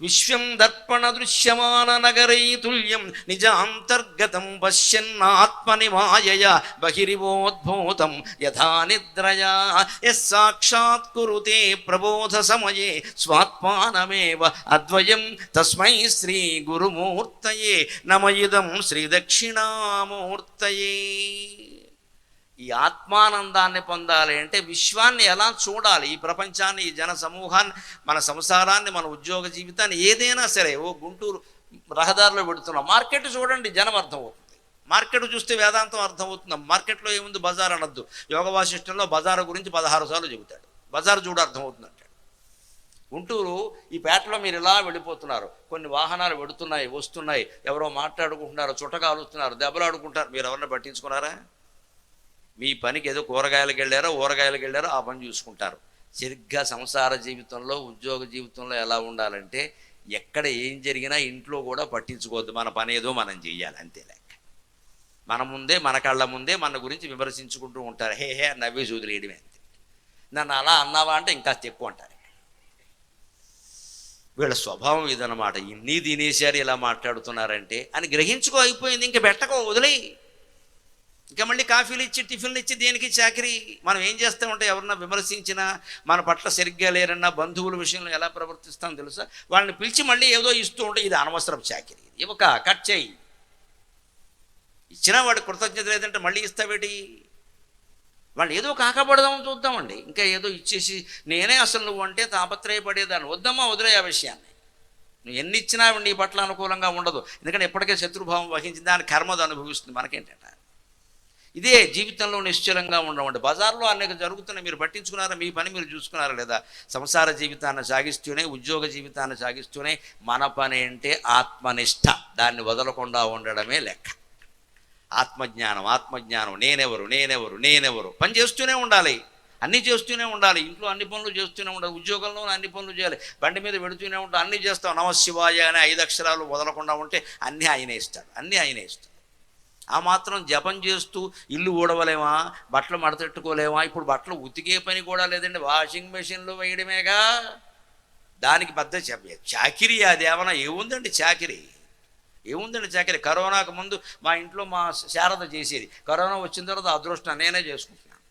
విశ్వం దర్పణ దృశ్యమాన నగరై తుల్యం నిజాంతర్గతం పశ్యన్నాత్మని మాయయ బహిరివోద్భూతం యథా నిద్రయా యస్సాక్షాత్ కురుతే ప్రబోధ సమయే స్వాత్మానమేవ అద్వయం తస్మై శ్రీ గురుమూర్తయే నమయిదం శ్రీ దక్షిణామూర్తయే ఈ ఆత్మానందాన్ని పొందాలి అంటే విశ్వాన్ని ఎలా చూడాలి? ఈ ప్రపంచాన్ని ఈ జన సమూహాన్ని మన సంసారాన్ని మన ఉద్యోగ జీవితాన్ని ఏదైనా సరే ఓ గుంటూరు రహదారిలో పెడుతున్నాం. మార్కెట్ చూడండి జనం అర్థమవుతుంది. మార్కెట్ చూస్తే వేదాంతం అర్థమవుతుంది. మార్కెట్లో ఏముంది? బజార్ అనొద్దు. యోగ వాసిష్టంలో బజారు గురించి పదహారు సార్లు చెబుతాడు. బజారు చూడ అర్థమవుతుంది అంటాడు గుంటూరు ఈ పేటలో మీరు ఇలా వెళ్ళిపోతున్నారు. కొన్ని వాహనాలు వెడుతున్నాయి వస్తున్నాయి. ఎవరో మాట్లాడుకుంటున్నారు చుట్టకాలుస్తున్నారు దెబ్బలాడుకుంటారు మీరు ఎవరిని పట్టించుకున్నారా? మీ పనికి ఏదో కూరగాయలకు వెళ్ళారో ఊరగాయలకు వెళ్ళారో ఆ పని చూసుకుంటారు. సరిగ్గా సంసార జీవితంలో ఉద్యోగ జీవితంలో ఎలా ఉండాలంటే ఎక్కడ ఏం జరిగినా ఇంట్లో కూడా పట్టించుకోవద్దు. మన పని ఏదో మనం చేయాలి అంతే లెక్క. మన ముందే మన కళ్ళ ముందే మన గురించి విమర్శించుకుంటూ ఉంటారు. హే హే నవ్వి వదిలేయడమే అంతే. నన్ను అలా అన్నావా అంటే ఇంకా ఎక్కువ అంటారు. వీళ్ళ స్వభావం ఇదనమాట ఇన్ని తినేశారు ఇలా మాట్లాడుతున్నారంటే అని గ్రహించుకో అయిపోయింది. ఇంక పెట్టకో వదిలేయి. ఇంకా మళ్ళీ కాఫీలు ఇచ్చి టిఫిన్లు ఇచ్చి దేనికి చాకరీ? మనం ఏం చేస్తూ ఉంటే ఎవరన్నా విమర్శించినా మన పట్ల సరిగ్గా లేరన్నా బంధువుల విషయంలో ఎలా ప్రవర్తిస్తాం తెలుసా? వాళ్ళని పిలిచి మళ్ళీ ఏదో ఇస్తూ ఉంటే ఇది అనవసరం చాకరీ. ఇవ్వక కట్ చేయి. ఇచ్చినా వాడి కృతజ్ఞత లేదంటే మళ్ళీ ఇస్తావేటి? వాళ్ళు ఏదో కాకపడదామని చూద్దామండి. ఇంకా ఏదో ఇచ్చేసి నేనే అసలు నువ్వు అంటే తాపత్రయపడేదాన్ని. వద్దమ్మా వదిలే ఆ విషయాన్ని. నువ్వు ఎన్ని ఇచ్చినా నీ పట్ల అనుకూలంగా ఉండదు. ఎందుకంటే ఇప్పటికే శత్రుభావం వహించి దాని కర్మది అనుభవిస్తుంది మనకేంటంటే. ఇదే జీవితంలో నిశ్చలంగా ఉండమండి బజార్లో అనేక జరుగుతున్నాయి. మీరు పట్టించుకున్నారా? మీ పని మీరు చూసుకున్నారా లేదా? సంసార జీవితాన్ని సాగిస్తూనే ఉద్యోగ జీవితాన్ని సాగిస్తూనే మన పని అంటే ఆత్మనిష్ట. దాన్ని వదలకుండా ఉండడమే లెక్క. ఆత్మజ్ఞానం ఆత్మజ్ఞానం. నేనెవరు? నేనెవరు? నేనెవరు? పని చేస్తూనే ఉండాలి. అన్నీ చేస్తూనే ఉండాలి. ఇంట్లో అన్ని పనులు చేస్తూనే ఉండాలి. ఉద్యోగంలో అన్ని పనులు చేయాలి. బండి మీద పెడుతూనే ఉంటాం. అన్నీ చేస్తాం. నమశివాయ అనే ఐదు అక్షరాలు వదలకుండా ఉంటే అన్నీ ఆయనే ఇస్తాడు. అన్నీ ఆయనే ఇస్తాడు. ఆ మాత్రం జపం చేస్తూ ఇల్లు ఊడవలేమా బట్టలు మడతెట్టుకోలేమా ఇప్పుడు బట్టలు ఉతికే పని కూడా లేదండి వాషింగ్ మెషిన్లో వేయడమేగా. దానికి పెద్ద చాకిరి అది ఏమన్నా ఏముందండి చాకిరి? ఏముందండి చాకిరి? కరోనాకు ముందు మా ఇంట్లో మా శారద చేసేది. కరోనా వచ్చిన తర్వాత అదృష్టం నేనే చేసుకుంటున్నాను.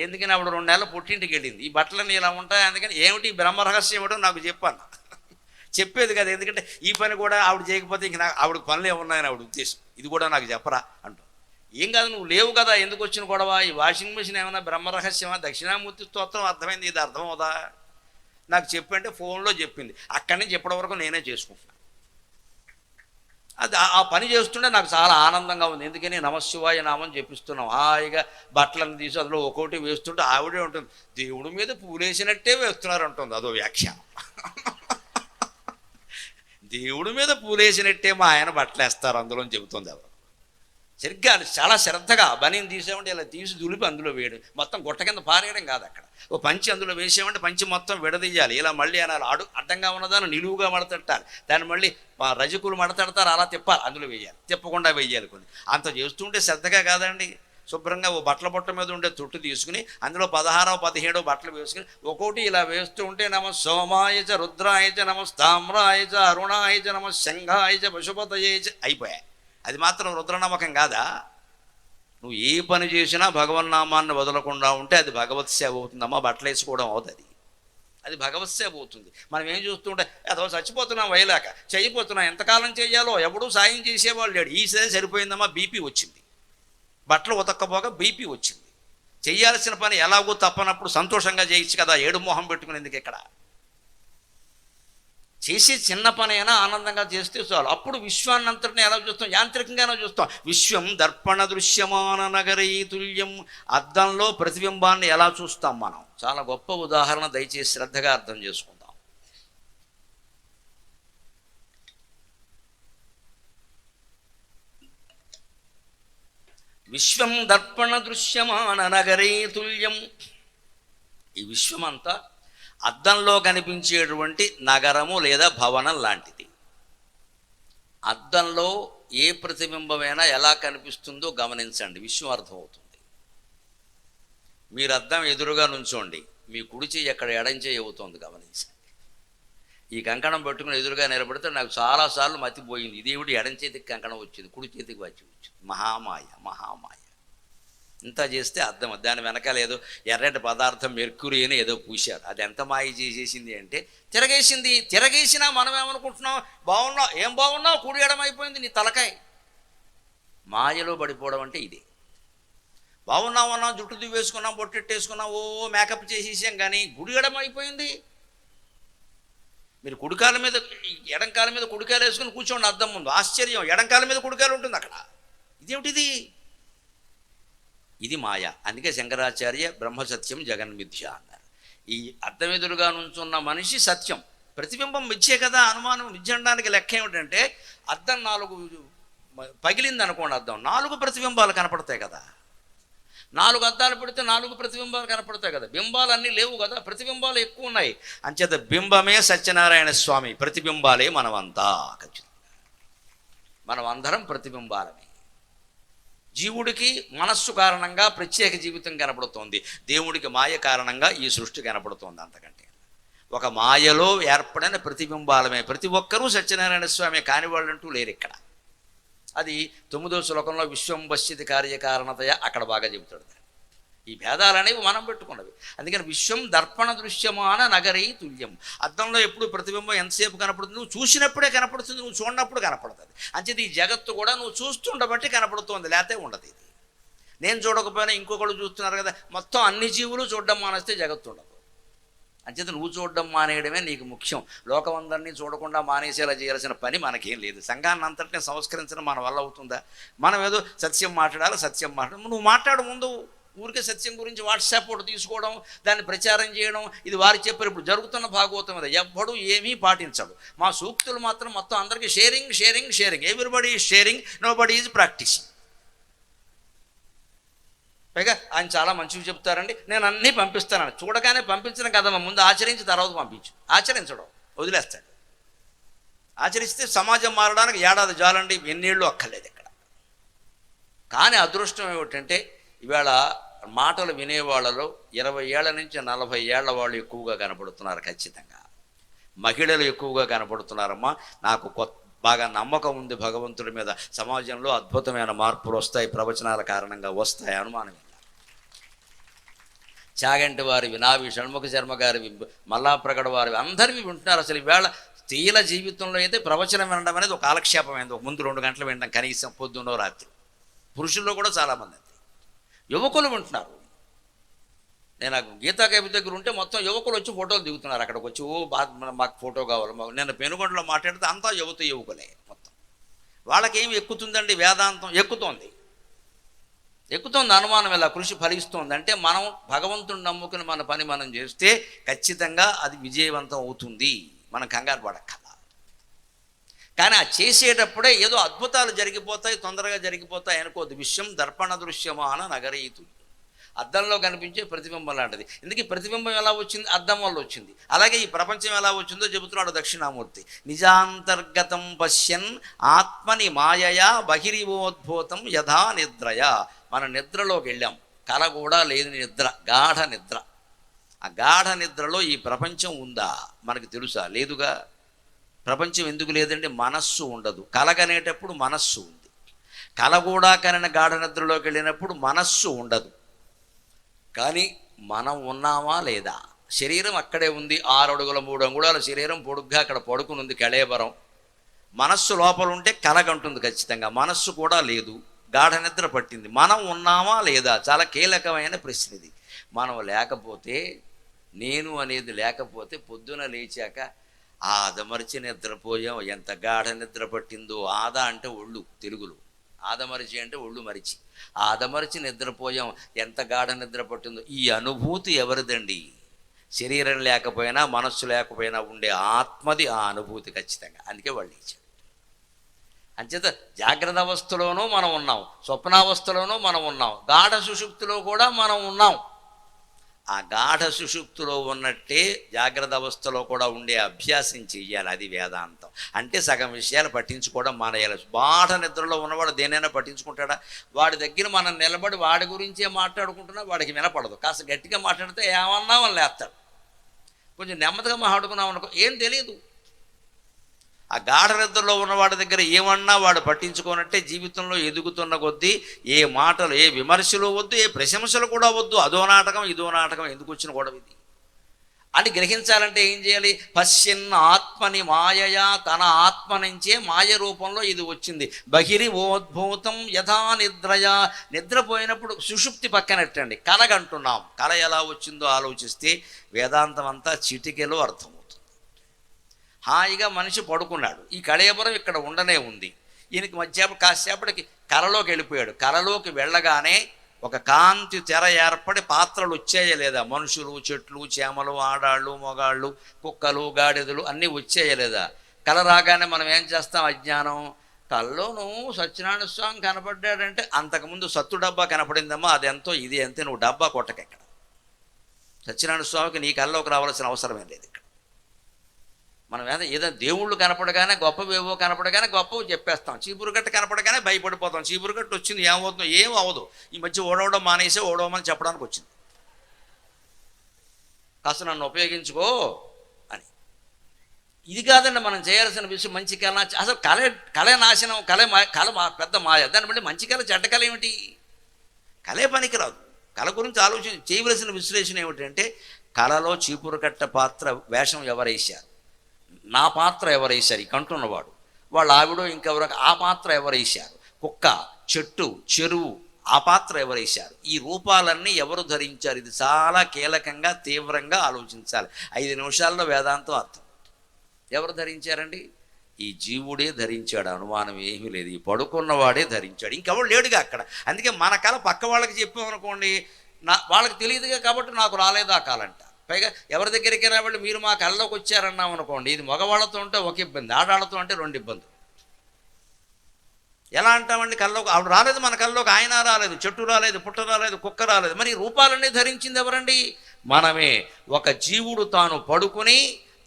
ఎందుకని అప్పుడు రెండు నెలలు పుట్టింటికి వెళ్ళింది. ఈ బట్టలన్నీ ఇలా ఉంటాయి అందుకని ఏమిటి బ్రహ్మరహస్యం ఇవ్వడం ఏమిటో నాకు చెప్పాను చెప్పేది కదా. ఎందుకంటే ఈ పని కూడా ఆవిడ చేయకపోతే ఇంక నాకు ఆవిడ పనులు ఉన్నాయని ఆవిడ ఉద్దేశం. ఇది కూడా నాకు చెప్పరా అంటూ. ఏం కాదు నువ్వు లేవు కదా ఎందుకు వచ్చిన గొడవ? ఈ వాషింగ్ మెషిన్ ఏమైనా బ్రహ్మ రహస్యమా? దక్షిణామూర్తి స్తోత్రం అర్థమైంది ఇది అర్థమవుదా? నాకు చెప్పంటే ఫోన్లో చెప్పింది. అక్కడి నుంచి ఇప్పటి వరకు నేనే చేసుకుంటున్నాను అది ఆ- పని చేస్తుంటే నాకు చాలా ఆనందంగా ఉంది. ఎందుకని నమశివాయ నామని చెప్పిస్తున్నాం హాయిగా బట్టలను తీసి అందులో ఒక్కోటి వేస్తుంటే ఆవిడే ఉంటుంది. దేవుడి మీద పూలేసినట్టే వేస్తున్నారు అంటుంది. అదో వ్యాఖ్యానం దేవుడి మీద పూలేసినట్టే మా ఆయన బట్టలు వేస్తారు అందులో చెబుతుంది ఎవరు. సరిగ్గా చాలా శ్రద్ధగా బనీని తీసామంటే ఇలా తీసి దులిపి అందులో వేయడం. మొత్తం గుట్ట కింద పారేయడం కాదు అక్కడ. ఓ పంచి అందులో వేసామంటే పంచి మొత్తం విడదీయాలి. ఇలా మళ్ళీ అనాలి. అడు అడ్డంగా ఉన్నదాన్ని నిలువుగా మడతట్టాలి. దాన్ని మళ్ళీ రజకులు మడతడతారు అలా తిప్పాలి. అందులో వేయాలి. తిప్పకుండా వేయాలి కొన్ని. అంత చేస్తుంటే శ్రద్ధగా కాదండి. శుభ్రంగా ఓ బట్టల బుట్ట మీద ఉండే తొట్టు తీసుకుని అందులో పదహారో పదిహేడో బట్టలు వేసుకుని ఒక్కోటి ఇలా వేస్తూ ఉంటే నమ సోమాయచ రుద్రాయచ రుద్రాయ చ నమ తామ్రాయ చ అరుణాయ నమ అయిపోయాయి. అది మాత్రం రుద్రనమ్మకం కాదా? నువ్వు ఏ పని చేసినా భగవన్నామాన్ని వదలకుండా ఉంటే అది భగవత్ సేవ అవుతుందమ్మా బట్టలు వేసుకోవడం అవుతుంది అది. భగవత్ సేవ అవుతుంది. మనం ఏం చూస్తుంటే అదో చచ్చిపోతున్నాం వైలాక చేయిపోతున్నాం ఎంతకాలం చేయాలో? ఎవడూ సాయం చేసేవాళ్ళు లేడు. ఈ సరే సరిపోయిందమ్మా బీపీ వచ్చింది. బట్టలు ఉతక్కపోగా బీపీ వచ్చింది. చేయాల్సిన పని ఎలాగో తప్పనప్పుడు సంతోషంగా చేయొచ్చు కదా ఏడు మొహం పెట్టుకునేందుకు ఇక్కడ? చేసే చిన్న పని అయినా ఆనందంగా చేస్తే చాలు. అప్పుడు విశ్వాన్నంతటిని ఎలా చూస్తాం? యాంత్రికంగానే చూస్తాం. విశ్వం దర్పణ దృశ్యమాన నగరీ తుల్యం అద్దంలో ప్రతిబింబాన్ని ఎలా చూస్తాం మనం? చాలా గొప్ప ఉదాహరణ దయచేసి శ్రద్ధగా అర్థం చేసుకుంటాం విశ్వం దర్పణ దృశ్యమాన నగరే తుల్యం. ఈ విశ్వం అంతా అద్దంలో కనిపించేటువంటి నగరము లేదా భవనం లాంటిది. అద్దంలో ఏ ప్రతిబింబమైనా ఎలా కనిపిస్తుందో గమనించండి విశ్వం అర్థమవుతుంది. మీరు అద్దం ఎదురుగా నుంచోండి మీ కుడి చెయ్యి ఎక్కడ ఎడం చెయ్యి అవుతుంది గమనించండి. ఈ కంకణం పెట్టుకుని ఎదురుగా నిలబడితే నాకు చాలాసార్లు మతిపోయింది. ఇదేవిడి ఎడం చేతికి కంకణం వచ్చింది కుడి చేతికి వచ్చి వచ్చింది. మహామాయ మహామాయ. ఇంత చేస్తే అర్థం దాని వెనకాల ఏదో ఎర్రటి పదార్థం మెర్క్యూరీ అని ఏదో పూశారు. అది ఎంత మాయ చేసేసింది అంటే తిరగేసింది. తిరగేసినా మనం ఏమనుకుంటున్నాం? బాగున్నావు ఏం బాగున్నావు? కుడి ఎడం అయిపోయింది నీ తలకాయ. మాయలో పడిపోవడం అంటే ఇదే. బాగున్నాం అన్నాం జుట్టు దువ్వేసుకున్నాం బొట్టెట్టేసుకున్నాం ఓ మేకప్ చేసేసాం కానీ గుడి ఎడం అయిపోయింది మీరు కుడికాల మీద ఎడంకాల మీద కుడికాయలు వేసుకుని కూర్చోండి అర్థం ముందు. ఆశ్చర్యం. ఎడంకాల మీద కుడికాయలు ఉంటుంది అక్కడ. ఇదేమిటిది? ఇది మాయ. అందుకే శంకరాచార్య బ్రహ్మసత్యం జగన్మిథ్య అన్నారు. ఈ అర్థం ఎదురుగా నుంచున్న మనిషి సత్యం. ప్రతిబింబం మిథ్యే కదా అనుమానం మిథ్యండానికి లెక్క ఏమిటంటే అర్థం నాలుగు పగిలింది అనుకోండి అర్థం నాలుగు ప్రతిబింబాలు కనపడతాయి కదా. నాలుగు అద్దాలు పెడితే నాలుగు ప్రతిబింబాలు కనపడతాయి కదా. బింబాలు అన్నీ లేవు కదా ప్రతిబింబాలు ఎక్కువ ఉన్నాయి. అంచేత బింబమే సత్యనారాయణ స్వామి ప్రతిబింబాలే మనమంతా ఖచ్చితంగా మనం అందరం ప్రతిబింబాలమే. జీవుడికి మనస్సు కారణంగా ప్రత్యేక జీవితం కనపడుతోంది. దేవుడికి మాయ కారణంగా ఈ సృష్టి కనపడుతోంది అంతకంటే. ఒక మాయలో ఏర్పడిన ప్రతిబింబాలమే. ప్రతి ఒక్కరూ సత్యనారాయణ స్వామి కాని వాళ్ళంటూ లేరు ఇక్కడ. అది తొమ్మిదో శ్లోకంలో విశ్వం కార్యకారణతయ అక్కడ బాగా చెబుతాడు. ఈ భేదాలు అనేవి మనం పెట్టుకున్నవి. అందుకని విశ్వం దర్పణ దృశ్యమాన నగరీ తుల్యం. అద్దంలో ఎప్పుడు ప్రతిబింబం ఎంతసేపు కనపడుతుంది? నువ్వు చూసినప్పుడే కనపడుతుంది నువ్వు చూడనప్పుడు కనపడుతుంది. అంచేది ఈ జగత్తు కూడా నువ్వు చూస్తుండబట్టి కనపడుతుంది లేకపోతే ఉండదు ఇది. నేను చూడకపోయినా ఇంకొకళ్ళు చూస్తున్నారు కదా మొత్తం అన్ని జీవులు చూడడం మానేస్తే జగత్తు ఉండదు. అంచేత నువ్వు చూడడం మానేయడమే నీకు ముఖ్యం. లోకమందరినీ చూడకుండా మానేసేలా చేయాల్సిన పని మనకేం లేదు. సంఘాన్ని అంతటిని సంస్కరించడం మన వల్ల అవుతుందా? మనం ఏదో సత్యం మాట్లాడాలి? సత్యం మాట్లాడడం నువ్వు మాట్లాడు ముందు. ఊరికే సత్యం గురించి వాట్సాప్ ఒకటి తీసుకోవడం దాన్ని ప్రచారం చేయడం ఇది వారు చెప్పారు. ఇప్పుడు జరుగుతున్న భాగవతం మీద ఎవ్వడు ఏమీ పాటించడు. మా సూక్తులు మాత్రం మొత్తం అందరికీ sharing sharing sharing. Everybody is sharing nobody is practising పైగా ఆయన చాలా మంచివి చెప్తారండి. నేను అన్నీ పంపిస్తానని. చూడగానే పంపించిన కదమ్మ ముందు ఆచరించి తర్వాత పంపించు. ఆచరించడం. వదిలేస్తాడు. ఆచరిస్తే సమాజం మారడానికి ఏడాది జాలండి ఎన్నేళ్ళు అక్కర్లేదు ఇక్కడ. కానీ అదృష్టం ఏమిటంటే ఇవాళ మాటలు వినేవాళ్ళలో ఇరవై ఏళ్ళ నుంచి నలభై ఏళ్ళ వాళ్ళు ఎక్కువగా కనపడుతున్నారు ఖచ్చితంగా. మహిళలు ఎక్కువగా కనపడుతున్నారమ్మా. నాకు కొత్త బాగా నమ్మకం ఉంది భగవంతుడి మీద. సమాజంలో అద్భుతమైన మార్పులు వస్తాయి ప్రవచనాల కారణంగా వస్తాయి అనుమానమే. చాగంటి వారివి నావి షణ్ముఖ శర్మ గారివి మల్లాప్రగడ వారివి అందరివి వింటున్నారు. అసలు ఈవేళ స్త్రీల జీవితంలో అయితే ప్రవచనం వినడం అనేది ఒక కాలక్షేపమైంది ఒక ముందు రెండు గంటలు వినడం కనీసం పొద్దున్నో రాత్రి. పురుషుల్లో కూడా చాలామంది అంతే. యువకులు వింటున్నారు. నేను ఆ గీతా కవి దగ్గర ఉంటే మొత్తం యువకులు వచ్చి ఫోటోలు దిగుతున్నారు. అక్కడికి వచ్చి ఓ మాకు ఫోటో కావాలి. మాకు నేను పెనుగొండలో మాట్లాడితే అంతా యువత యువకులే మొత్తం. వాళ్ళకేమి ఎక్కుతుందండి? వేదాంతం ఎక్కుతోంది. ఎక్కుతోంది అనుమానం ఇలా కృషి ఫలిస్తుంది. అంటే మనం భగవంతుని నమ్ముకుని మన పని మనం చేస్తే ఖచ్చితంగా అది విజయవంతం అవుతుంది. మనం కంగారు పడక్కల కానీ ఆ చేసేటప్పుడే ఏదో అద్భుతాలు జరిగిపోతాయి తొందరగా జరిగిపోతాయి అనుకోవద్దు విషయం దర్పణ దృశ్యమాన నగరీతు అద్దంలో కనిపించే ప్రతిబింబం లాంటిది. ఎందుకు ప్రతిబింబం ఎలా వచ్చింది? అద్దం వల్ల వచ్చింది. అలాగే ఈ ప్రపంచం ఎలా వచ్చిందో చెబుతున్నాడు దక్షిణామూర్తి. నిజాంతర్గతం పశ్యన్ ఆత్మని మాయయా బహిరివోద్భూతం యథా నిద్రయ. మన నిద్రలోకి వెళ్ళాం. కల కూడా లేని నిద్ర గాఢ నిద్ర. ఆ గాఢ నిద్రలో ఈ ప్రపంచం ఉందా? మనకు తెలుసా? లేదుగా. ప్రపంచం ఎందుకు లేదంటే మనస్సు ఉండదు. కలగనేటప్పుడు మనస్సు ఉంది. కల కూడా కనిన గాఢ నిద్రలోకి వెళ్ళినప్పుడు మనస్సు ఉండదు. కానీ మనం ఉన్నామా లేదా? శరీరం అక్కడే ఉంది. ఆరు అడుగుల మూడు అంగుళాల శరీరం పొడుగ్గా అక్కడ పడుకుని ఉంది కళేబరం. మనస్సు లోపల ఉంటే కలగంటుంది ఖచ్చితంగా. మనస్సు కూడా లేదు. గాఢ నిద్ర పట్టింది. మనం ఉన్నామా లేదా? చాలా కీలకమైన ప్రశ్న ఇది. మనం లేకపోతే నేను అనేది లేకపోతే పొద్దున లేచాక ఆదమరిచి నిద్రపోయాం. ఎంత గాఢ నిద్ర పట్టిందో. ఆద అంటే ఒళ్ళు తెలుగులో. ఆదమరిచి అంటే ఒళ్ళు మరిచి. ఆదమరిచి నిద్రపోయాం. ఎంత గాఢ నిద్ర పట్టిందో. ఈ అనుభూతి ఎవరిదండి? శరీరం లేకపోయినా మనస్సు లేకపోయినా ఉండే ఆత్మది ఆ అనుభూతి ఖచ్చితంగా. అందుకే వాళ్ళు లేచారు. అంచేత జాగ్రత్త అవస్థలోనూ మనం ఉన్నాం. స్వప్నావస్థలోనూ మనం ఉన్నాం. గాఢ సుషుప్తిలో కూడా మనం ఉన్నాం. ఆ గాఢ సుషుప్తిలో ఉన్నట్టే జాగ్రత్త అవస్థలో కూడా ఉండే అభ్యాసం చెయ్యాలి. అది వేదాంతం. అంటే సగం విషయాలు పట్టించుకోవడం మానేయాలి. బాఢ నిద్రలో ఉన్నవాడు దేనైనా పట్టించుకుంటాడా? వాడి దగ్గర మనం నిలబడి వాడి గురించే మాట్లాడుకుంటున్నా వాడికి వినపడదు. కాస్త గట్టిగా మాట్లాడితే ఏమన్నా వాళ్ళు లేస్తాడు. కొంచెం నెమ్మదిగా మాట్లాడుకున్నాం అనుకో ఏం తెలియదు ఆ గాఢ నిద్రలో ఉన్నవాడి దగ్గర ఏమన్నా వాడు పట్టించుకోనట్టే జీవితంలో ఎదుగుతున్న కొద్దీ ఏ మాటలు ఏ విమర్శలు వద్దు ఏ ప్రశంసలు కూడా వద్దు. అదో నాటకం ఇదో నాటకం ఎందుకు వచ్చిన గొడవ ఇది. అని గ్రహించాలంటే ఏం చేయాలి? పశ్చిన్న ఆత్మని మాయయా తన ఆత్మ నుంచే మాయ రూపంలో ఇది వచ్చింది. బహిరి ఓద్భూతం యథా నిద్రయా. నిద్రపోయినప్పుడు సుషుప్తి పక్కనట్టండి. కలగంటున్నాం. కల ఎలా వచ్చిందో ఆలోచిస్తే వేదాంతం అంతా చిటికెలో అర్థం. హాయిగా మనిషి పడుకున్నాడు. ఈ కళేబరం ఇక్కడ ఉండనే ఉంది. ఈయనకి మధ్య కాసేపటికి కరలోకి వెళ్ళిపోయాడు. కరలోకి వెళ్ళగానే ఒక కాంతి తెర ఏర్పడి పాత్రలు వచ్చాయా లేదా? మనుషులు చెట్లు చేమలు ఆడాళ్ళు మొగాళ్ళు కుక్కలు గాడిదలు అన్నీ వచ్చాయా లేదా? కల రాగానే మనం ఏం చేస్తాం? అజ్ఞానం. కల్లోను సత్యనారాయణ స్వామి కనపడ్డాడంటే అంతకుముందు సత్తు డబ్బా కనపడిందమ్మా అది ఎంతో ఇది ఎంతే నువ్వు డబ్బా కొట్టకెక్కడ సత్యనారాయణ స్వామికి నీ కళ్ళలోకి రావాల్సిన అవసరమే లేదు ఇక్కడ. మనం ఏదో ఏదో దేవుళ్ళు కనపడగానే గొప్పవేవో కనపడగానే గొప్పవి చెప్పేస్తాం. చీపురుగట్ట కనపడగానే భయపడిపోతాం. చీపురుగట్ట వచ్చింది ఏమవుతుందో ఏం అవ్వదు. ఈ మధ్య ఓడవడం మానేసి ఓడవమని చెప్పడానికి వచ్చింది. కాస్త నన్ను ఉపయోగించుకో అని. ఇది కాదండి మనం చేయాల్సిన విషయం. మంచి కళ అసలు కళ కళ నాశనం కళ మా- కళ మా పెద్ద మాయ. దాన్ని బట్టి మంచి కళ చెడ్డ కళ ఏమిటి? కళే పనికిరాదు. కళ గురించి ఆలోచన చేయవలసిన విశ్లేషణ ఏమిటంటే కళలో చీపురు కట్ట పాత్ర వేషం ఎవరేశారు నా పాత్ర ఎవరేశారు? ఈ కంటున్నవాడు. వాళ్ళ ఆవిడ ఇంకెవరో ఆ పాత్ర ఎవరేశారు? కుక్క చెట్టు చెరువు ఆ పాత్ర ఎవరేశారు? ఈ రూపాలన్నీ ఎవరు ధరించారు? ఇది చాలా కీలకంగా తీవ్రంగా ఆలోచించాలి. ఐదు నిమిషాల్లో వేదాంతం అర్థం. ఎవరు ధరించారండి? ఈ జీవుడే ధరించాడు. అనుమానం ఏమీ లేదు. ఈ పడుకున్నవాడే ధరించాడు. ఇంకెవడు లేడుగా అక్కడ. అందుకే మన కళ పక్క వాళ్ళకి చెప్పామనుకోండి నా వాళ్ళకి తెలియదుగా కాబట్టి నాకు రాలేదు ఆ పైగా ఎవరి దగ్గరికి వెళ్ళి మీరు మా కళ్ళలోకి వచ్చారన్నాం అనుకోండి ఇది మగవాళ్ళతో ఉంటే ఒక ఇబ్బంది ఆడాళ్ళతో అంటే రెండు ఇబ్బందులు. ఎలా అంటామండి కళ్ళలోకి? ఆవిడ రాలేదు మన కళ్ళలోకి ఆయన రాలేదు చెట్టు రాలేదు పుట్ట రాలేదు కుక్క రాలేదు. మరి రూపాలన్నీ ధరించింది ఎవరండి? మనమే. ఒక జీవుడు తాను పడుకుని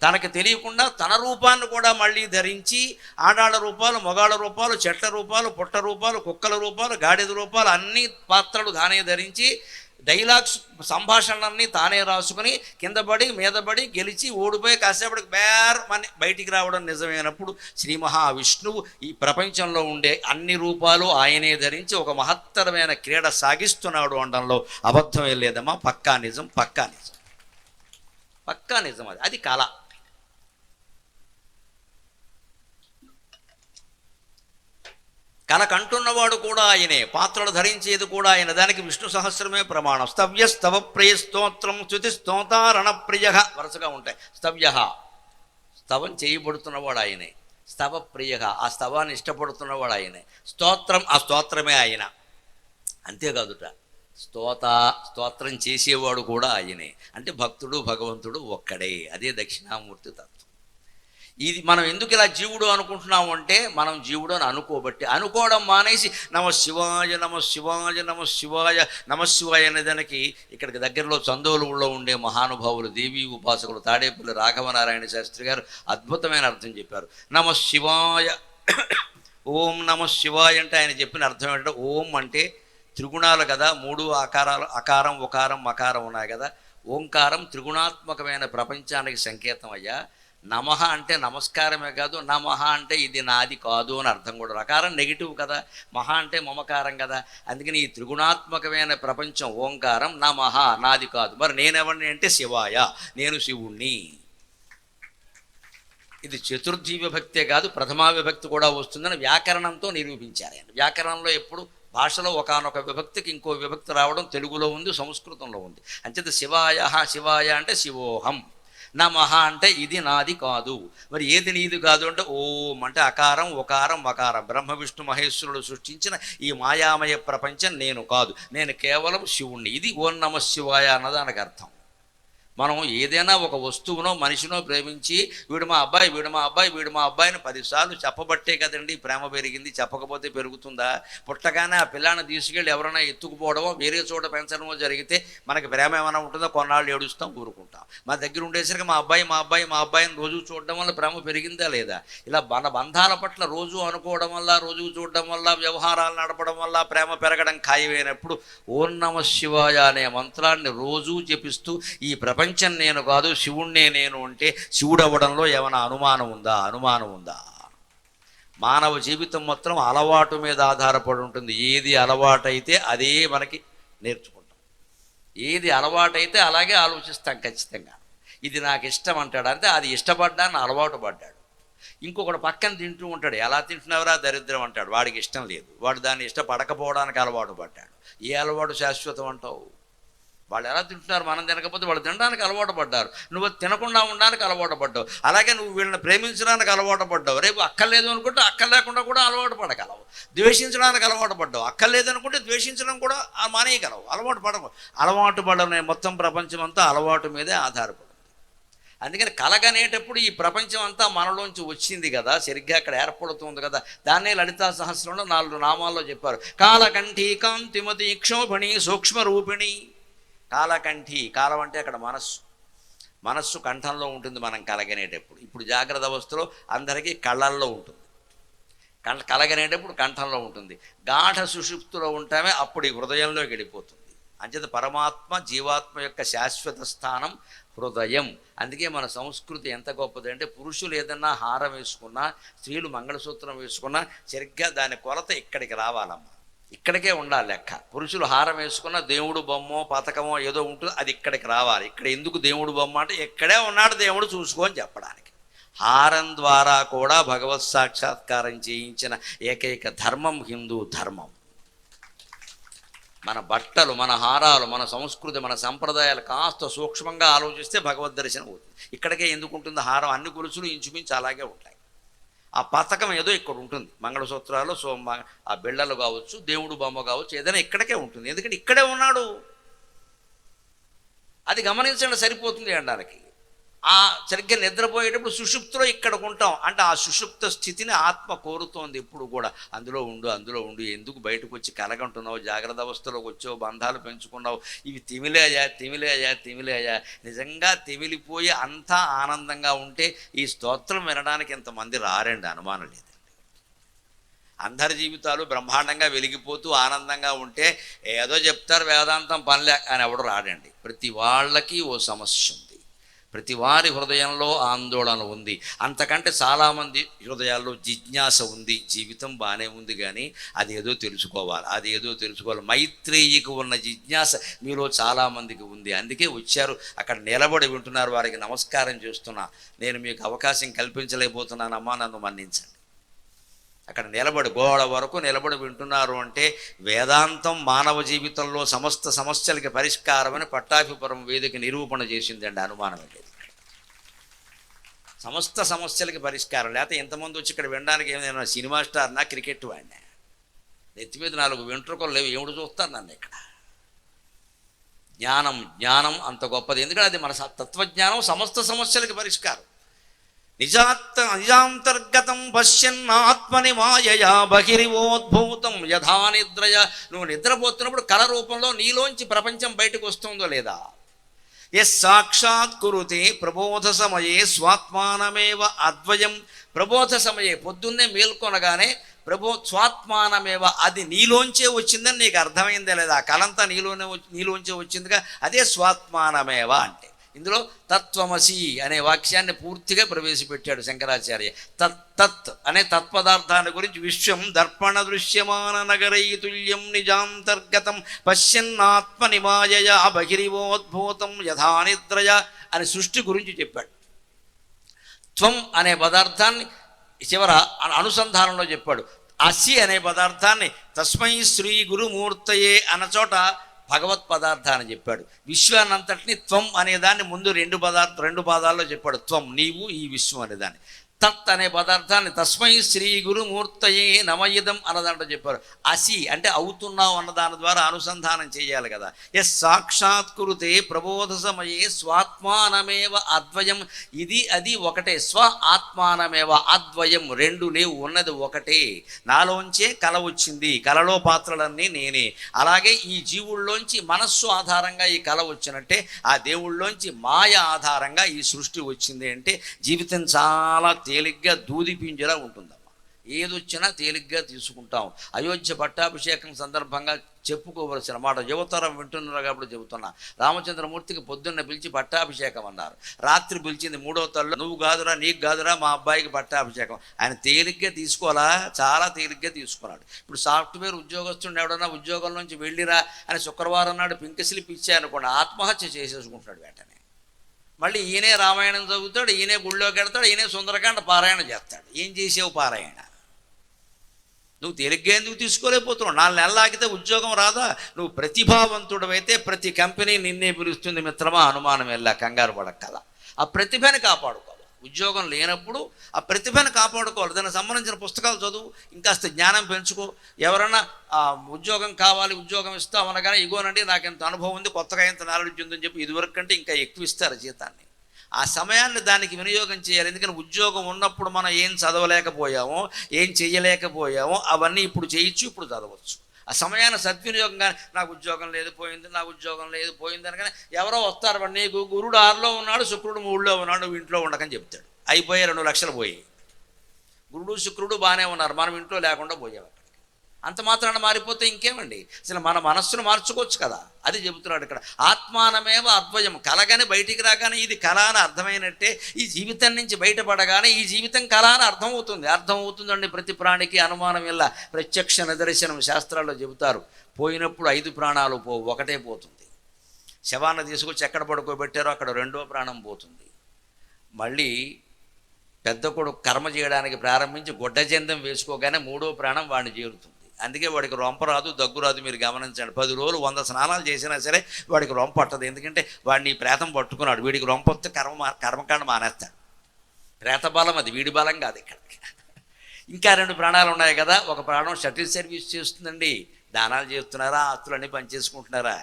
తనకి తెలియకుండా తన రూపాన్ని కూడా మళ్ళీ ధరించి ఆడాళ్ళ రూపాలు మొగాళ్ళ రూపాలు చెట్ల రూపాలు పుట్ట రూపాలు కుక్కల రూపాలు గాడిద రూపాలు అన్ని పాత్రలు తానే ధరించి డైలాగ్స్ సంభాషణలన్నీ తానే రాసుకుని కింద పడి మీద పడి గెలిచి ఓడిపోయి కాసేపటికి బేర్ అని బయటికి రావడం నిజమైనప్పుడు శ్రీ మహావిష్ణువు ఈ ప్రపంచంలో ఉండే అన్ని రూపాలు ఆయనే ధరించి ఒక మహత్తరమైన క్రీడ సాగిస్తున్నాడు అనడంలో అబద్ధమే లేదమ్మా. పక్కా నిజం పక్కా నిజం. పక్కా నిజం అది. అది కళ. కల కూడా ఆయనే పాత్రలు ధరించేది కూడా ఆయన. దానికి విష్ణు సహస్రమే ప్రమాణం. స్తవ్య స్తవ ప్రియ స్తోత్రం స్థుతి స్తోతారణ ప్రియ వరుసగా ఉంటాయి. స్తవ్య. స్తవం చేయబడుతున్నవాడు ఆయనే. స్తవ ప్రియ. ఆ స్తవాన్ని ఇష్టపడుతున్నవాడు ఆయనే. స్తోత్రం ఆ స్తోత్రమే ఆయన. అంతేకాదుట స్తోత స్తోత్రం చేసేవాడు కూడా ఆయనే. అంటే భక్తుడు భగవంతుడు ఒక్కడే. అదే దక్షిణామూర్తి తత్వం. ఇది మనం ఎందుకు ఇలా జీవుడు అనుకుంటున్నాము అంటే మనం జీవుడు అని అనుకోబట్టి అనుకోవడం మానేసి నమ శివాయ నమ శివాయ నమ శివాయ నమ శివాయ అనే దానికి ఇక్కడికి దగ్గరలో చందోలులో ఉండే మహానుభావులు దేవీ ఉపాసకులు తాడేపల్లి రాఘవనారాయణ శాస్త్రి గారు అద్భుతమైన అర్థం చెప్పారు. నమ శివాయ ఓం నమ శివాయ అంటే ఆయన చెప్పిన అర్థం ఏంటంటే ఓం అంటే త్రిగుణాలు కదా మూడు ఆకారాలు అకారం ఉకారం మకారం ఉన్నాయి కదా. ఓంకారం త్రిగుణాత్మకమైన ప్రపంచానికి సంకేతం అయ్యా. నమః అంటే నమస్కారమే కాదు నమః అంటే ఇది నాది కాదు అని అర్థం కూడా. రకారం నెగిటివ్ కదా మహా అంటే మమకారం కదా. అందుకని ఈ త్రిగుణాత్మకమైన ప్రపంచం ఓంకారం నమహ నాది కాదు. మరి నేనెవరిని అంటే శివాయ నేను శివుణ్ణి. ఇది చతుర్థి విభక్తే కాదు ప్రథమా విభక్తి కూడా వస్తుందని వ్యాకరణంతో నిరూపించారు ఆయన. వ్యాకరణంలో ఎప్పుడు భాషలో ఒకనొక విభక్తికి ఇంకో విభక్తి రావడం తెలుగులో ఉంది సంస్కృతంలో ఉంది. అంచేత శివాయ శివాయ అంటే శివోహం. నమః అంటే ఇది నాది కాదు. మరి ఏది నీది కాదు అంటే ఓం అంటే అకారం ఒకారం మకారం. బ్రహ్మ విష్ణు మహేశ్వరుడు సృష్టించిన ఈ మాయామయ ప్రపంచం నేను కాదు. నేను కేవలం శివుణ్ణి. ఇది ఓం నమ శివాయ అన్నదానికి అర్థం. మనం ఏదైనా ఒక వస్తువునో మనిషినో ప్రేమించి వీడు మా అబ్బాయి వీడు మా అబ్బాయి వీడు మా అబ్బాయిని పదిసార్లు చెప్పబట్టే కదండి ప్రేమ పెరిగింది చెప్పకపోతే పెరుగుతుందా? పుట్టగానే ఆ పిల్లాన్ని తీసుకెళ్ళి ఎవరైనా ఎత్తుకుపోవడమో వేరే చోట పెంచడమో జరిగితే మనకి ప్రేమ ఏమైనా ఉంటుందో కొన్నాళ్ళు ఏడుస్తాం ఊరుకుంటాం. మా దగ్గర ఉండేసరికి మా అబ్బాయి మా అబ్బాయి మా అబ్బాయిని రోజు చూడడం వల్ల ప్రేమ పెరిగిందా లేదా? ఇలా మన బంధాల పట్ల రోజు అనుకోవడం వల్ల రోజు చూడడం వల్ల వ్యవహారాలు నడపడం వల్ల ప్రేమ పెరగడం ఖాయమైనప్పుడు ఓం నమ శివాయ అనే మంత్రాన్ని రోజూ జపిస్తూ ఈ ప్రపంచ ప్రపంచం నేను కాదు శివుణ్ణే నేను అంటే శివుడు అవ్వడంలో ఏమైనా అనుమానం ఉందా? అనుమానం ఉందా? మానవ జీవితం మొత్తం అలవాటు మీద ఆధారపడి ఉంటుంది. ఏది అలవాటైతే అదే మనకి నేర్చుకుంటాం. ఏది అలవాటైతే అలాగే ఆలోచిస్తాం ఖచ్చితంగా. ఇది నాకు ఇష్టం అంటాడు. అంటే అది ఇష్టపడ్డాన్ని అలవాటు పడ్డాడు. ఇంకొకడు పక్కన తింటూ ఉంటాడు. ఎలా తింటున్నావురా దరిద్రం అంటాడు. వాడికి ఇష్టం లేదు. వాడు దాన్ని ఇష్టపడకపోవడానికి అలవాటు పడ్డాడు. ఏ అలవాటు శాశ్వతం అంటావు? వాళ్ళు ఎలా తింటున్నారు మనం తినకపోతే వాళ్ళు తినడానికి అలవాటు పడ్డారు. నువ్వు తినకుండా ఉండడానికి అలవాటు పడ్డావు. అలాగే నువ్వు వీళ్ళని ప్రేమించడానికి అలవాటు పడ్డావు. రేపు అక్కర్లేదు అనుకుంటే అక్కర్లేకుండా కూడా అలవాటు పడగలవు. ద్వేషించడానికి అలవాటు పడ్డావు. అక్కర్లేదు అనుకుంటే ద్వేషించడం కూడా ఆ మానేయగలవు. అలవాటు పడవు. అలవాటు పడనే మొత్తం ప్రపంచం అంతా అలవాటు మీదే ఆధారపడింది. అందుకని కలగనేటప్పుడు ఈ ప్రపంచం అంతా మనలోంచి వచ్చింది కదా. సరిగ్గా అక్కడ ఏర్పడుతుంది కదా. దాన్నే లలితా సహస్రంలో నాలుగు నామాల్లో చెప్పారు. కాలకంఠీ కాంతిమతి క్షోభణి సూక్ష్మ రూపిణి కాలకంఠి కాలం అంటే అక్కడ మనస్సు. మనస్సు కంఠంలో ఉంటుంది మనం కలగనేటప్పుడు. ఇప్పుడు జాగ్రత్త అవస్థలో అందరికీ కళ్ళల్లో ఉంటుంది. కంఠ కలగనేటప్పుడు కంఠంలో ఉంటుంది. గాఢ సుషుప్తులో ఉంటామే అప్పుడు ఈ హృదయంలోకి వెళ్ళిపోతుంది. అంచేత పరమాత్మ జీవాత్మ యొక్క శాశ్వత స్థానం హృదయం. అందుకే మన సంస్కృతి ఎంత గొప్పది అంటే పురుషులు ఏదన్నా హారం వేసుకున్నా స్త్రీలు మంగళసూత్రం వేసుకున్నా సరిగ్గా దాని కొలత ఇక్కడికి రావాలమ్మా. ఇక్కడికే ఉండాలి లెక్క. పురుషులు హారం వేసుకున్న దేవుడు బొమ్మో పథకమో ఏదో ఉంటుంది అది ఇక్కడికి రావాలి. ఇక్కడ ఎందుకు దేవుడు బొమ్మ అంటే ఎక్కడే ఉన్నాడు దేవుడు చూసుకో అని చెప్పడానికి. హారం ద్వారా కూడా భగవత్ సాక్షాత్కారం చేయించిన ఏకైక ధర్మం హిందూ ధర్మం. మన బట్టలు మన హారాలు మన సంస్కృతి మన సంప్రదాయాలు కాస్త సూక్ష్మంగా ఆలోచిస్తే భగవద్ దర్శనం అవుతుంది. ఇక్కడికే ఎందుకు ఉంటుంది? హారం అన్ని గొలుసులు ఇంచుమించు అలాగే ఉంటాయి. ఆ పథకం ఏదో ఇక్కడ ఉంటుంది. మంగళసూత్రాలు సో మ- ఆ బిళ్ళలు కావచ్చు దేవుడు బొమ్మ కావచ్చు ఏదైనా ఇక్కడికే ఉంటుంది. ఎందుకంటే ఇక్కడే ఉన్నాడు. అది గమనించండి సరిపోతుంది అనడానికి. ఆ సరిగ్గా నిద్రపోయేటప్పుడు సుషుప్తిలో ఇక్కడ ఉంటాం. అంటే ఆ సుషుప్త స్థితిని ఆత్మ కోరుతోంది ఎప్పుడు కూడా. అందులో ఉండు అందులో ఉండు. ఎందుకు బయటకు వచ్చి కలగంటున్నావు? జాగ్రత్త అవస్థలోకి వచ్చావు బంధాలు పెంచుకున్నావు. ఇవి తిమిలేయా తిమిలేయా తిమిలేయా నిజంగా తిమిలిపోయి అంతా ఆనందంగా ఉంటే ఈ స్తోత్రం వినడానికి ఇంతమంది రారండి అనుమానం లేదు అందరి జీవితాలు బ్రహ్మాండంగా వెలిగిపోతూ ఆనందంగా ఉంటే ఏదో చెప్తారు వేదాంతం పనిలే అని ఎవడు రాడండి. ప్రతి వాళ్ళకి ఓ సమస్య ఉంది. ప్రతి వారి హృదయంలో ఆందోళన ఉంది. అంతకంటే చాలామంది హృదయాల్లో జిజ్ఞాస ఉంది జీవితం బాగానే ఉంది కానీ అది ఏదో తెలుసుకోవాలి అది ఏదో తెలుసుకోవాలి. మైత్రేయికి ఉన్న జిజ్ఞాస మీలో చాలామందికి ఉంది. అందుకే వచ్చారు అక్కడ నిలబడి వింటున్నారు వారికి నమస్కారం చేస్తున్నా. నేను మీకు అవకాశం కల్పించలేకపోతున్నానమ్మా నన్ను మన్నించండి. అక్కడ నిలబడి గోడ వరకు నిలబడి వింటున్నారు అంటే వేదాంతం మానవ జీవితంలో సమస్త సమస్యలకి పరిష్కారమని పట్టాభిపురం వేదిక నిరూపణ చేసిందండి అనుమానం లేదు. సమస్త సమస్యలకి పరిష్కారం. లేకపోతే ఇంతమంది వచ్చి ఇక్కడ వినడానికి ఏమైనా సినిమా స్టార్ నా క్రికెట్ వాడినా? నెత్తి మీద నాలుగు వెంట్రుకలు లేవు. ఏమిటి చూస్తారు నన్ను ఇక్కడ? జ్ఞానం జ్ఞానం అంత గొప్పది. ఎందుకంటే అది మన తత్వజ్ఞానం సమస్త సమస్యలకి పరిష్కారం. నిజాత్త నిజాంతర్గతం పశ్యన్నాత్మని మాయయా బహిరివోద్భూతం యథా నిద్రయ. నువ్వు నిద్రపోతున్నప్పుడు కళ రూపంలో నీలోంచి ప్రపంచం బయటకు వస్తుందో లేదా? ఎస్ సాక్షాత్ కురుతే ప్రబోధ సమయే స్వాత్మానమేవ అద్వయం. ప్రబోధ సమయే పొద్దున్నే మేల్కొనగానే ప్రభో స్వాత్మానమేవ అది నీలోంచే వచ్చిందని నీకు అర్థమైందే లేదా? కలంతా నీలోనే వచ్చి- నీలోంచే వచ్చిందిగా. అదే స్వాత్మానమేవ అంటే. ఇందులో తత్వమసి అనే వాక్యాన్ని పూర్తిగా ప్రవేశపెట్టాడు శంకరాచార్య. తత్ తత్ అనే తత్పదార్థాన్ని గురించి విశ్వం దర్పణ దృశ్యమాన నగరై తుల్యం నిజాంతర్గతం పశ్యన్నాత్మ నిమాయయ బహిరివోద్భూతం యథానిద్రయ అని సృష్టి గురించి చెప్పాడు. త్వం అనే పదార్థాన్ని చివర అనుసంధానంలో చెప్పాడు. అసి అనే పదార్థాన్ని తస్మై శ్రీ గురుమూర్తయే అన్న చోట భగవత్ పదార్థాన్ని చెప్పాడు. విశ్వానంతటిని త్వం అనే దాన్ని ముందు రెండు పదార్థ రెండు పాదాల్లో చెప్పాడు. త్వం నీవు ఈ విశ్వం అనేదాన్ని తత్ అనే పదార్థాన్ని తస్మై శ్రీ గురుమూర్తయే నమయిదం అన్నదంట చెప్పారు. అసి అంటే అవుతున్నావు అన్న దాని ద్వారా అనుసంధానం చేయాలి కదా. ఎస్ సాక్షాత్కృతే ప్రబోధ సమయే స్వాత్మానమేవ అద్వయం. ఇది అది ఒకటే. స్వ ఆత్మానమేవ అద్వయం రెండు లేవు ఉన్నది ఒకటే. నాలోంచే కల వచ్చింది. కలలో పాత్రలన్నీ నేనే. అలాగే ఈ జీవుల్లోంచి మనస్సు ఆధారంగా ఈ కళ వచ్చినట్టే ఆ దేవుళ్ళలోంచి మాయ ఆధారంగా ఈ సృష్టి వచ్చింది అంటే జీవితం చాలా తేలిగ్గా దూది పింజలా ఉంటుందమ్మా. ఏదొచ్చినా తేలిగ్గా తీసుకుంటాం అయోధ్య పట్టాభిషేకం సందర్భంగా చెప్పుకోవలసిన మాట యువతరం వింటున్నారు కాబట్టి చెబుతున్నా. రామచంద్రమూర్తికి పొద్దున్న పిలిచి పట్టాభిషేకం అన్నారు. రాత్రి పిలిచింది మూడో తల్లు నువ్వు కాదురా నీకు కాదురా మా అబ్బాయికి పట్టాభిషేకం. ఆయన తేలిగ్గా తీసుకోవాలా? చాలా తేలిగ్గా తీసుకున్నాడు. ఇప్పుడు సాఫ్ట్వేర్ ఉద్యోగస్తుడు ఎవడన్నా ఉద్యోగం నుంచి వెళ్ళిరా అని శుక్రవారం నాడు పింక్ స్లిప్ ఇచ్చాయనుకోండి ఆత్మహత్య చేసేసుకుంటాడు వెంటనే. మళ్ళీ ఈయనే రామాయణం చదువుతాడు ఈయనే గుళ్ళోకి వెడతాడు ఈయనే సుందరకాండ పారాయణ చేస్తాడు. ఏం చేసావు పారాయణ? నువ్వు తేలిగ్గా ఎందుకు తీసుకోలేకపోతున్నావు? నాలుగు నెలలు ఆగితే ఉద్యోగం రాదా? నువ్వు ప్రతిభావంతుడవైతే ప్రతి కంపెనీ నిన్నే పిలుస్తుంది మిత్రమా అనుమానం వెళ్ళా కంగారు పడక్కల. ఆ ప్రతిభని కాపాడుకో. ఉద్యోగం లేనప్పుడు ఆ ప్రతిభను కాపాడుకోవాలి. దానికి సంబంధించిన పుస్తకాలు చదువు ఇంకాస్త జ్ఞానం పెంచుకో. ఎవరన్నా ఆ ఉద్యోగం కావాలి ఉద్యోగం ఇస్తామనగానే ఇగోనండి నాకు ఇంత అనుభవం ఉంది కొత్తగా ఇంత నాలెడ్జ్ ఉందని చెప్పి ఇదివరకు కంటే ఇంకా ఎక్కువ ఇస్తారు జీతాన్ని. ఆ సమయాన్ని దానికి వినియోగం చేయాలి. ఎందుకంటే ఉద్యోగం ఉన్నప్పుడు మనం ఏం చదవలేకపోయామో ఏం చేయలేకపోయామో అవన్నీ ఇప్పుడు చేయొచ్చు ఇప్పుడు చదవచ్చు. ఆ సమయాన్ని సద్వినియోగంగా నాకు ఉద్యోగం లేదు పోయింది నాకు ఉద్యోగం లేదు పోయింది అనగానే ఎవరో వస్తారు వాడు నీకు గురుడు ఆరులో ఉన్నాడు శుక్రుడు మూడులో ఉన్నాడు నువ్వు ఇంట్లో ఉండకని చెప్తాడు. అయిపోయి రెండు లక్షలు పోయి గురుడు శుక్రుడు బాగానే ఉన్నారు మనం ఇంట్లో లేకుండా పోయేవారు. అంత మాత్రాన మారిపోతే ఇంకేమండి? అసలు మన మనస్సును మార్చుకోవచ్చు కదా. అది చెబుతున్నాడు ఇక్కడ. ఆత్మానమేవ అద్వయం. కలగానే బయటికి రాగానే ఇది కళ అని అర్థమైనట్టే ఈ జీవితం నుంచి బయటపడగానే ఈ జీవితం కళ అని అర్థమవుతుంది. అర్థమవుతుందండి ప్రతి ప్రాణికి అనుమానం ఇలా ప్రత్యక్ష నిదర్శనం శాస్త్రాల్లో చెబుతారు. పోయినప్పుడు ఐదు ప్రాణాలు పో ఒకటే పోతుంది. శవాన్ని తీసుకొచ్చి ఎక్కడ పడుకోబెట్టారో అక్కడ రెండో ప్రాణం పోతుంది. మళ్ళీ పెద్ద కొడుకు కర్మ చేయడానికి ప్రారంభించి గుడ్డజందం వేసుకోగానే మూడో ప్రాణం వాడిని చేరుతుంది. అందుకే వాడికి రొంప రాదు దగ్గు రాదు మీరు గమనించండి. పది రోజులు వంద స్నానాలు చేసినా సరే వాడికి రొంప పట్టదు. ఎందుకంటే వాడిని ఈ ప్రేతం పట్టుకున్నాడు. వీడికి రొంప వస్తే కర్మ కర్మకాండ మానేస్తాడు ప్రేత బలం అది వీడి బలం కాదు ఇక్కడ ఇంకా రెండు ప్రాణాలు ఉన్నాయి కదా ఒక ప్రాణం షటిల్ సర్వీస్ చేస్తుందండి. దానాలు చేస్తున్నారా ఆస్తులన్నీ పనిచేసుకుంటున్నారా?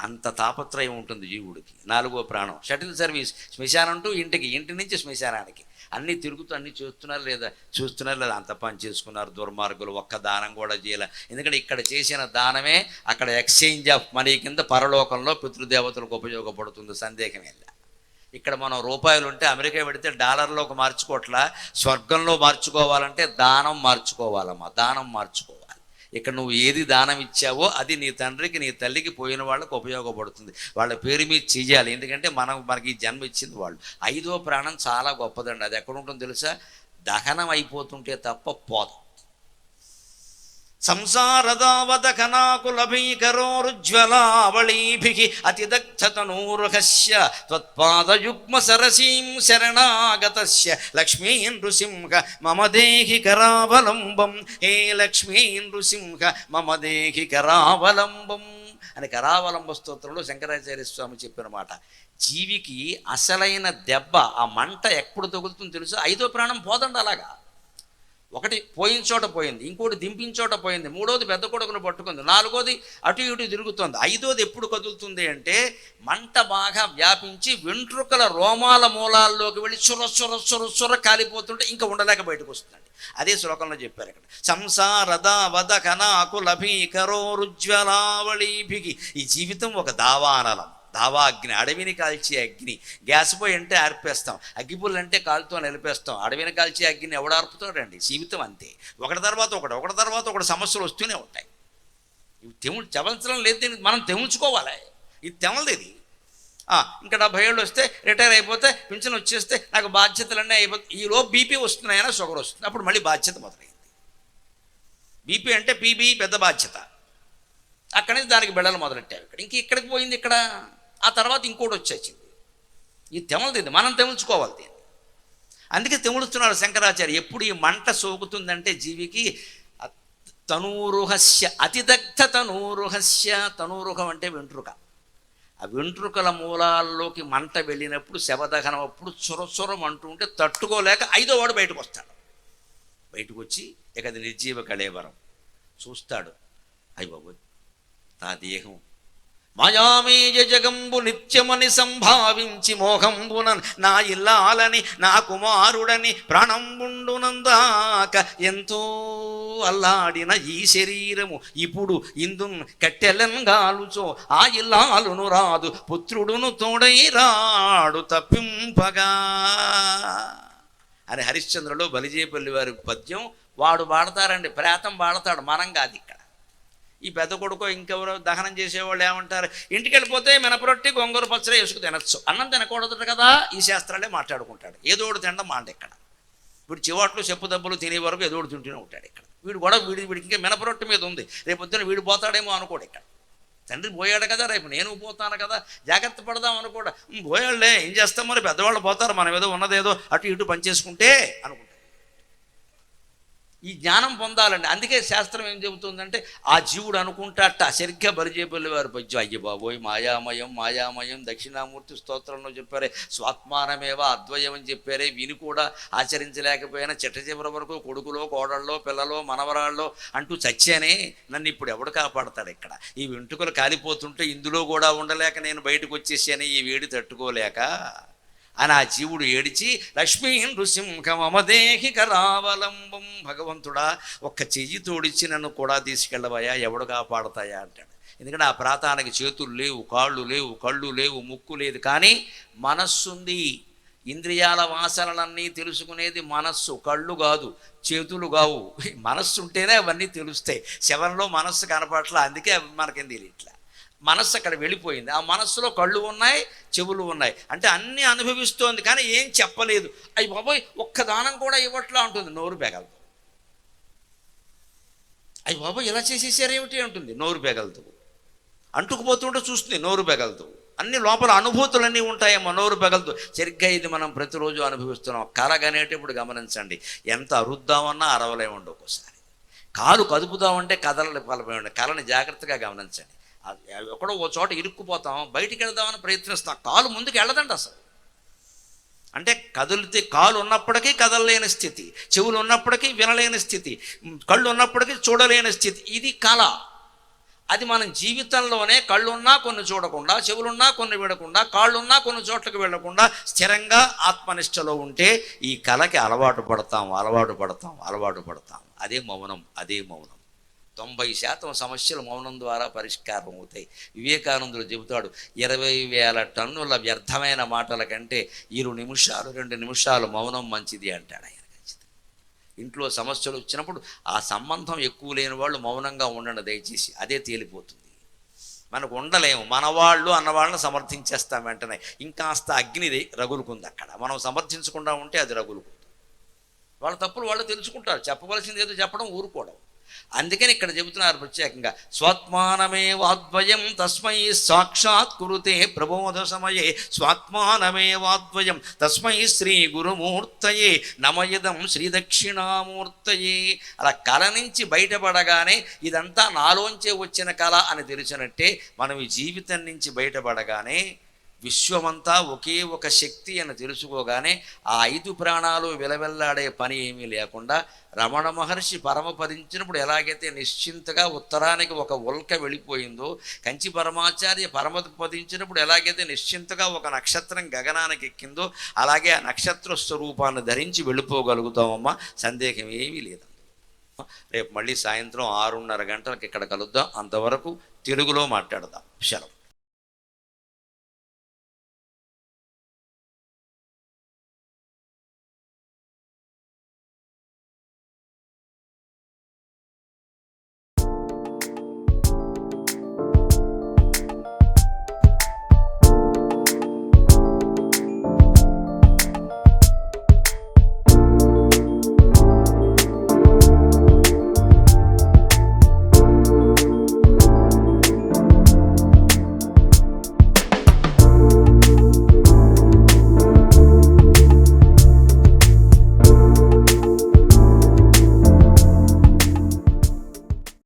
అంత తాపత్రయం ఉంటుంది జీవుడికి. నాలుగో ప్రాణం. షటిల్ సర్వీస్ శ్మశానం టు ఇంటికి ఇంటి నుంచి శ్మశానానికి. అన్నీ తిరుగుతూ అన్నీ చూస్తున్నారు లేదా చూస్తున్నారు లేదా అంత పని చేసుకున్నారు దుర్మార్గులు ఒక్క దానం కూడా చేయలే. ఎందుకంటే ఇక్కడ చేసిన దానమే అక్కడ ఎక్స్చేంజ్ ఆఫ్ మనీ కింద పరలోకంలో పితృదేవతలకు ఉపయోగపడుతుంది సందేహమే ఇక్కడ మనం రూపాయలు ఉంటే అమెరికా పెడితే డాలర్లోకి మార్చుకోవట్లా స్వర్గంలో మార్చుకోవాలంటే దానం మార్చుకోవాలమ్మా దానం మార్చుకోవాలి ఇక్కడ నువ్వు ఏది దానం ఇచ్చావో అది నీ తండ్రికి నీ తల్లికి పోయిన వాళ్ళకు ఉపయోగపడుతుంది. వాళ్ళ పేరు మీద చేయాలి ఎందుకంటే మనం మనకి జన్మ ఇచ్చింది వాళ్ళు. ఐదో ప్రాణం చాలా గొప్పదండి. అది ఎక్కడ ఉంటుందో తెలుసా? దహనం అయిపోతుంటే తప్ప పోదు. సంసారదావదకనాకులభీకరోరుజ్వలావళీభిः అతిదగ్ధతనూరుహస్య త్వత్పాదయుగ్మ సరసీం శరణాగతస్య. లక్ష్మీ నృసింహ మమ దేహి కరావలంబం. హే లక్ష్మీ నృసింహ మమ దేహి కరావలంబం. అని కరావలంబ స్తోత్రంలో శంకరాచార్య స్వామి చెప్పిన మాట. జీవికి అసలైన దెబ్బ ఆ మంట ఎప్పుడు తగులుతుందో తెలుసు? ఐదో ప్రాణం పోదండి అలాగా. ఒకటి పోయిన చోట పోయింది ఇంకోటి దింపిన చోట పోయింది మూడోది పెద్ద కొడుకును పట్టుకుంది నాలుగోది అటు ఇటు తిరుగుతుంది. ఐదోది ఎప్పుడు కదులుతుంది అంటే మంట బాగా వ్యాపించి వెంట్రుకల రోమాల మూలాల్లోకి వెళ్ళి చుర చుర చుర చుర కాలిపోతుంటే ఇంకా ఉండలేక బయటకు వస్తుందండి. అదే శ్లోకంలో చెప్పారు ఇక్కడ. సంసారద వద కనాకుల భీకరోరుజ్వలావళీభికి ఈ జీవితం ఒక దావానలం. దావా అగ్ని అడవిని కాల్చే అగ్ని. గ్యాస్ పోయి అంటే ఆర్పేస్తాం. అగ్గిపుల్లు అంటే కాలుతో నిలిపేస్తాం. అడవిని కాల్చే అగ్ని ఎవడు ఆర్పుతాడండి? జీవితం అంతే. ఒకటి తర్వాత ఒకటి ఒకటి తర్వాత ఒకటి సమస్యలు వస్తూనే ఉంటాయి. ఇవి తెము తెవల్చడం లేదు దీనికి మనం తెముల్చుకోవాలి ఇది తెమలది ఇది. ఇంకా డెబ్బై ఏళ్ళు వస్తే రిటైర్ అయిపోతే పింఛన్ వచ్చేస్తే నాకు బాధ్యతలన్నీ అయిపోతాయి ఈలోపు బీపీ వస్తున్నాయన్నా షుగర్ వస్తుంది. అప్పుడు మళ్ళీ బాధ్యత మొదలైంది. బీపీ అంటే పీబీ పెద్ద బాధ్యత. అక్కడి నుంచి దానికి బిళ్ళలు మొదలెట్టావు ఇక్కడ. ఇంక ఇక్కడికి పోయింది ఇక్కడ. ఆ తర్వాత ఇంకోటి వచ్చేసింది ఇది తెమలది ఇది మనం తెములుచుకోవాలి దీన్ని. అందుకే తెములుతున్నాడు శంకరాచార్య ఎప్పుడు ఈ మంట సోకుతుందంటే జీవికి తనూరుహస్య అతిదగ్ధ తనూరుహస్య తనూరుహం అంటే వెంట్రుక. ఆ వెంట్రుకల మూలాల్లోకి మంట వెళ్ళినప్పుడు శవదహనం అప్పుడు చురచురం అంటూ ఉంటే తట్టుకోలేక ఐదో వాడు బయటకు వస్తాడు. బయటకు వచ్చి ఇక అది నిర్జీవ కళేవరం. చూస్తాడు అయ్య బాబోయ్ నా దేహం మాయామేయ జగంబు నిత్యమని సంభావించి మోహంబున నా ఇల్లాలని నా కుమారుడని ప్రాణంబుండునందాక ఎంతో అల్లాడిన ఈ శరీరము. ఇప్పుడు ఇందు కట్టెలంగాలుచో ఆ ఇల్లాలును రాదు పుత్రుడును తోడై రాడు తప్పింపగా. అని హరిశ్చంద్రలో బలిజేపల్లి వారి పద్యం వాడు వాడతారండి ప్రేతం వాడతాడు మనం కాదు ఇక్కడ. ఈ పెద్ద కొడుకో ఇంకెవరో దహనం చేసేవాళ్ళు ఏమంటారు? ఇంటికి వెళ్ళిపోతే మినపరొట్టి గొంగూర పచ్చడి వేసుకు తినచ్చు. అన్నం తినకూడదు కదా? ఈ శాస్త్రాలే మాట్లాడుకుంటాడు. ఏదో ఒకటి తినడం మాట ఇక్కడ. వీడు చివాట్లు చెప్పు దెబ్బలు తినే వరకు ఏదో ఒకటి తింటూనే ఉంటాడు ఇక్కడ. వీడు కూడా వీడి వీడికి ఇంకా మినపరొట్టి మీద ఉంది. రేపు వీడు పోతాడేమో అనుకోడు ఇక్కడ. తండ్రి పోయాడు కదా రేపు నేను పోతాను కదా. జాగ్రత్త పడదాం అనుకోడు. పోయాడులే ఏం చేస్తాం మరి? పెద్దవాళ్ళు పోతారు మనం ఏదో ఉన్నదేదో అటు ఇటు పనిచేసుకుంటే అనుకుంటాం ఈ జ్ఞానం పొందాలండి. అందుకే శాస్త్రం ఏం చెబుతుందంటే ఆ జీవుడు అనుకుంటాట సరిగ్గా బరిజేపల్లి వారు పద్యం. అయ్య బాబోయ్ మాయామయం మాయామయం దక్షిణామూర్తి స్తోత్రంలో చెప్పారే స్వాత్మానమేవ అద్వయం అని చెప్పారే విని కూడా ఆచరించలేకపోయినా చిట్ట చివరి వరకు కొడుకులో కోడళ్ళలో పిల్లలో మనవరాళ్ళలో అంటూ చచ్చానే నన్ను ఇప్పుడు ఎవడు కాపాడతాడు ఇక్కడ? ఈ వెంట్రుకలు కాలిపోతుంటే ఇందులో కూడా ఉండలేక నేను బయటకు వచ్చేసాను ఈ వేడి తట్టుకోలేక అని ఆ జీవుడు ఏడిచి లక్ష్మీ నృసింహమదేహి కరావలంబం భగవంతుడా ఒక్క చెయ్యి తోడిచ్చి నన్ను కూడా తీసుకెళ్ళవయా ఎవడు కాపాడతాయా? అంటాడు. ఎందుకంటే ఆ ప్రాతానికి చేతులు లేవు కాళ్ళు లేవు కళ్ళు లేవు ముక్కు లేదు. కానీ మనస్సుంది. ఇంద్రియాల వాసనలన్నీ తెలుసుకునేది మనస్సు. కళ్ళు కాదు చేతులు కావు. మనస్సు ఉంటేనే అవన్నీ తెలుస్తాయి. శవంలో మనస్సు కనపడట్లా అందుకే మనకేం తెలియట్లే. మనస్సు అక్కడ వెళ్ళిపోయింది. ఆ మనస్సులో కళ్ళు ఉన్నాయి చెవులు ఉన్నాయి. అంటే అన్నీ అనుభవిస్తోంది కానీ ఏం చెప్పలేదు. అయ్యి బాబోయ్ ఒక్క దానం కూడా ఇవ్వట్లా ఉంటుంది నోరు పెగలదు. అయ్యి బాబోయ్ ఇలా చేసేసారేమిటి అంటుంది. నోరు పెగలదు. అంటుకుపోతుంటే చూస్తుంది నోరు పెగలదు. అన్ని లోపల అనుభూతులన్నీ ఉంటాయేమో నోరు పెగలదు. సరిగ్గా ఇది మనం ప్రతిరోజు అనుభవిస్తున్నాం. కరగనేటప్పుడు గమనించండి. ఎంత అరుద్దామన్నా అరవలే ఉండవు ఒక్కోసారి. కాలు కదుపుదామంటే కదలని పలపేయండి కళని జాగ్రత్తగా గమనించండి. ఎక్కడో ఓ చోట ఇరుక్కుపోతాం బయటికి వెళ్దామని ప్రయత్నిస్తాం. కాలు ముందుకు వెళ్ళదండి అసలు. అంటే కదిలితే కాలు ఉన్నప్పటికీ కదలలేని స్థితి చెవులు ఉన్నప్పటికీ వినలేని స్థితి కళ్ళు ఉన్నప్పటికీ చూడలేని స్థితి. ఇది కళ. అది మనం జీవితంలోనే కళ్ళున్నా కొన్ని చూడకుండా చెవులున్నా కొన్ని విడకుండా కాళ్ళున్నా కొన్ని చోట్లకు వెళ్ళకుండా స్థిరంగా ఆత్మనిష్టలో ఉంటే ఈ కళకి అలవాటు పడతాం అలవాటు పడతాం అలవాటు పడతాం. అదే మౌనం అదే మౌనం. తొంభై శాతం సమస్యలు మౌనం ద్వారా పరిష్కారం అవుతాయి. వివేకానందుడు చెబుతాడు ఇరవై వేల టన్నుల వ్యర్థమైన మాటల కంటే ఇరు నిమిషాలు రెండు నిమిషాలు మౌనం మంచిది అంటాడు ఆయన ఇంట్లో సమస్యలు వచ్చినప్పుడు ఆ సంబంధం ఎక్కువ లేని వాళ్ళు మౌనంగా ఉండండి దయచేసి అదే తేలిపోతుంది. మనకు ఉండలేము మనవాళ్ళు అన్నవాళ్ళని సమర్థించేస్తాం వెంటనే. ఇంకాస్త అగ్ని రగులుకుంది అక్కడ. మనం సమర్థించకుండా ఉంటే అది రగులుకుంది. వాళ్ళ తప్పులు వాళ్ళు తెలుసుకుంటారు చెప్పవలసింది ఏదో చెప్పడం ఊరుకోవడం. అందుకని ఇక్కడ చెబుతున్నారు ప్రత్యేకంగా. స్వాత్మానమే వాద్వయం తస్మై సాక్షాత్ కురుతే ప్రబోధ సమయే స్వాత్మానమే వాద్వయం తస్మై శ్రీ గురుమూర్తయే. నమయదం శ్రీ దక్షిణామూర్తయే. అలా కళ నుంచి బయటపడగానే ఇదంతా నాలోంచే వచ్చిన కళ అని తెలిసినట్టే మనం ఈ జీవితం నుంచి బయటపడగానే విశ్వమంతా ఒకే ఒక శక్తి అని తెలుసుకోగానే ఆ ఐదు ప్రాణాలు విలవెల్లాడే పని ఏమీ లేకుండా రమణ మహర్షి పరమపదించినప్పుడు ఎలాగైతే నిశ్చింతగా ఉత్తరానికి ఒక ఉల్క వెళ్ళిపోయిందో కంచి పరమాచార్య పరమపదించినప్పుడు ఎలాగైతే నిశ్చింతగా ఒక నక్షత్రం గగనానికి ఎక్కిందో అలాగే ఆ నక్షత్ర స్వరూపాన్ని ధరించి వెళ్ళిపోగలుగుతామమ్మా. సందేహం ఏమీ లేదు. రేపు మళ్ళీ సాయంత్రం ఆరున్నర గంటలకు ఇక్కడ కలుద్దాం. అంతవరకు తెలుగులో మాట్లాడదాం. శరం.